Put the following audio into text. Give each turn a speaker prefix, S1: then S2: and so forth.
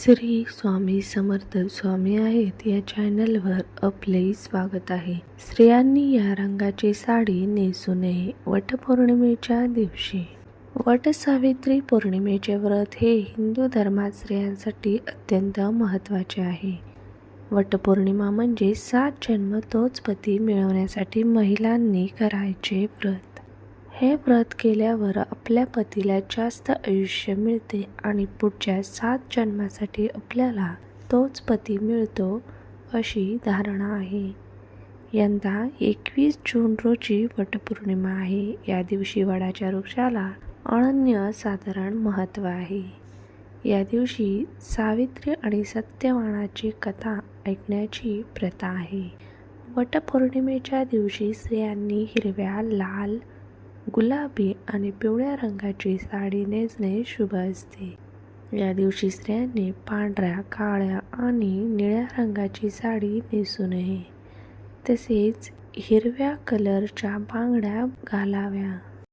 S1: श्री स्वामी समर्थ स्वामी आहेत या चॅनलवर आपले स्वागत आहे. स्त्रियांनी या रंगाची साडी नेसू नये वटपौर्णिमेच्या दिवशी. वटसावित्री पौर्णिमेचे व्रत हे हिंदू धर्मात स्त्रियांसाठी अत्यंत महत्त्वाचे आहे. वटपौर्णिमा म्हणजे सात जन्म तोच पती मिळवण्यासाठी महिलांनी करायचे व्रत. हे व्रत केल्यावर आपल्या पतीला जास्त आयुष्य मिळते आणि पुढच्या सात जन्मासाठी आपल्याला तोच पती मिळतो अशी धारणा आहे. यंदा एकवीस जून रोजी वटपौर्णिमा आहे. या दिवशी वडाच्या वृक्षाला अनन्यसाधारण महत्त्व आहे. या दिवशी सावित्री आणि सत्यवानाची कथा ऐकण्याची प्रथा आहे. वटपौर्णिमेच्या दिवशी स्त्रियांनी हिरव्या लाल गुलाबी आणि पिवळ्या रंगाची साडी नेसणे शुभ असते. या दिवशी स्त्रियांनी पांढऱ्या काळ्या आणि निळ्या रंगाची साडी नेसू नये. तसेच हिरव्या कलरच्या बांगड्या घालाव्या.